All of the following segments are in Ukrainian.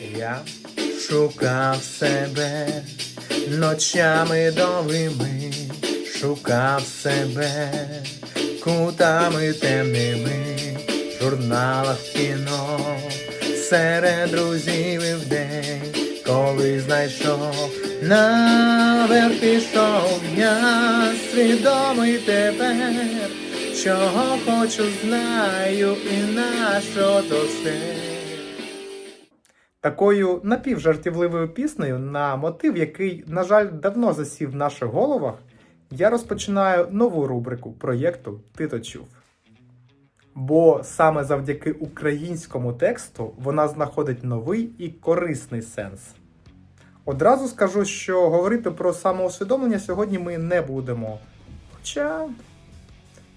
Я шукав себе ночами довгими, шукав себе кутами темними, в журналах кіно, серед друзів і вдень, коли знайшов, наверх пішов я свідомий тепер, чого хочу, знаю, і на що то все. Такою напівжартівливою піснею на мотив, який, на жаль, давно засів в наших головах, я розпочинаю нову рубрику проєкту Ти то чув. Бо саме завдяки українському тексту вона знаходить новий і корисний сенс. Одразу скажу, що говорити про самоусвідомлення сьогодні ми не будемо. Хоча.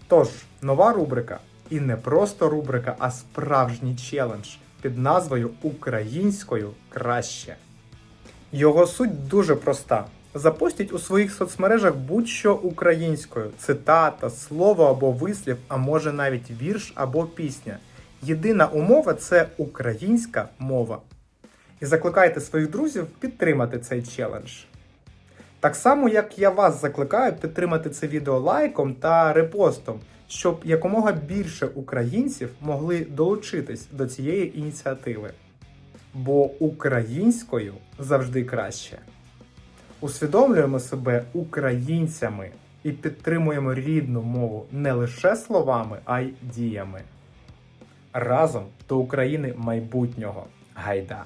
Тож, нова рубрика. І не просто рубрика, а справжній челендж під назвою Українською краще. Його суть дуже проста. Запостіть у своїх соцмережах будь-що українською: цитата, слово або вислів, а може навіть вірш або пісня. Єдина умова це українська мова. І закликайте своїх друзів підтримати цей челендж. Так само, як я вас закликаю підтримати це відео лайком та репостом, щоб якомога більше українців могли долучитись до цієї ініціативи. Бо українською завжди краще. Усвідомлюємо себе українцями і підтримуємо рідну мову не лише словами, а й діями. Разом до України майбутнього. Гайда!